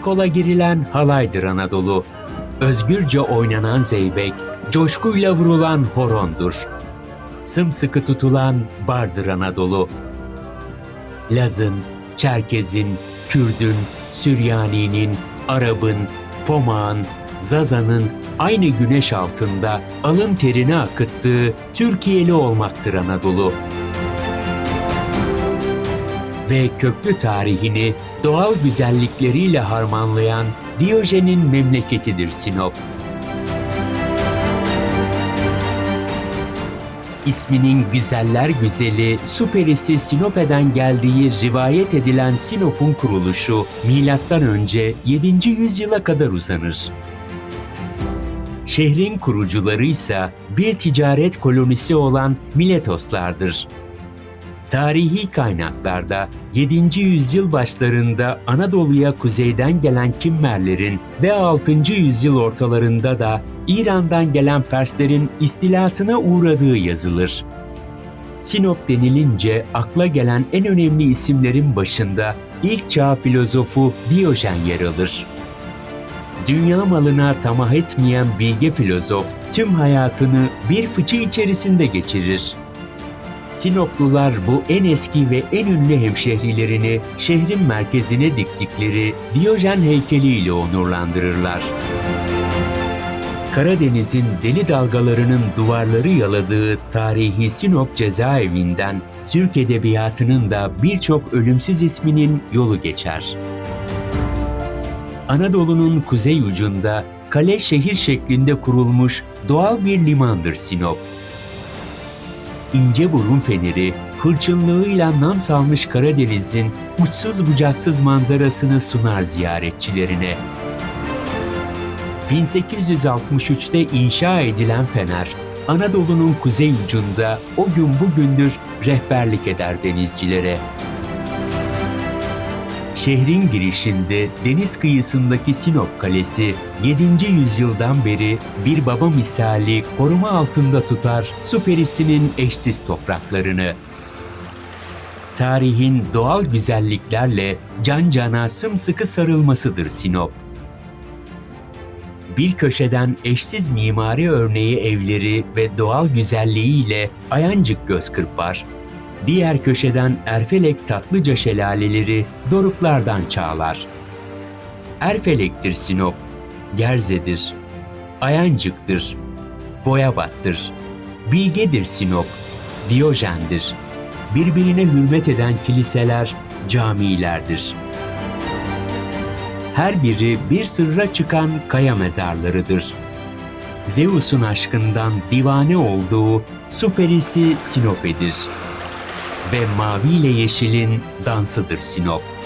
karakola girilen halaydır Anadolu. Özgürce oynanan zeybek, coşkuyla vurulan horondur. Sımsıkı tutulan bardır Anadolu. Laz'ın, Çerkez'in, Kürd'ün, Süryani'nin, Arap'ın, Pomağın, Zaza'nın aynı güneş altında alın terini akıttığı Türkiye'li olmaktır Anadolu. Ve köklü tarihini doğal güzellikleriyle harmanlayan Diyojen'in memleketidir Sinop. İsminin güzeller güzeli, süperisi Sinope'den geldiği rivayet edilen Sinop'un kuruluşu önce 7. yüzyıla kadar uzanır. Şehrin kurucuları ise bir ticaret kolonisi olan Miletoslardır. Tarihi kaynaklarda 7. yüzyıl başlarında Anadolu'ya kuzeyden gelen Kimmerlerin ve 6. yüzyıl ortalarında da İran'dan gelen Perslerin istilasına uğradığı yazılır. Sinop denilince akla gelen en önemli isimlerin başında ilk çağ filozofu Diyojen yer alır. Dünya malına tamah etmeyen bilge filozof tüm hayatını bir fıçı içerisinde geçirir. Sinoplular bu en eski ve en ünlü hemşehrilerini şehrin merkezine diktikleri Diyojen heykeliyle onurlandırırlar. Karadeniz'in deli dalgalarının duvarları yaladığı tarihi Sinop cezaevinden Türk Edebiyatı'nın da birçok ölümsüz isminin yolu geçer. Anadolu'nun kuzey ucunda kale şehir şeklinde kurulmuş doğal bir limandır Sinop. İnce burun feneri, hırçınlığıyla nam salmış Karadeniz'in uçsuz bucaksız manzarasını sunar ziyaretçilerine. 1863'te inşa edilen fener, Anadolu'nun kuzey ucunda o gün bugündür rehberlik eder denizcilere. Şehrin girişinde deniz kıyısındaki Sinop Kalesi 7. yüzyıldan beri bir baba misali koruma altında tutar Süperisinin eşsiz topraklarını. Tarihin doğal güzelliklerle can cana sımsıkı sarılmasıdır Sinop. Bir köşeden eşsiz mimari örneği evleri ve doğal güzelliğiyle Ayancık göz kırpar. Diğer köşeden Erfelek tatlıca şelaleleri doruklardan çağlar. Erfelek'tir Sinop, Gerze'dir, Ayancık'tır, Boyabat'tır, Bilge'dir Sinop, Diyojen'dir. Birbirine hürmet eden kiliseler, camilerdir. Her biri bir sırra çıkan kaya mezarlarıdır. Zeus'un aşkından divane olduğu Süperisi Sinope'dir ve mavi ile yeşilin dansıdır Sinop.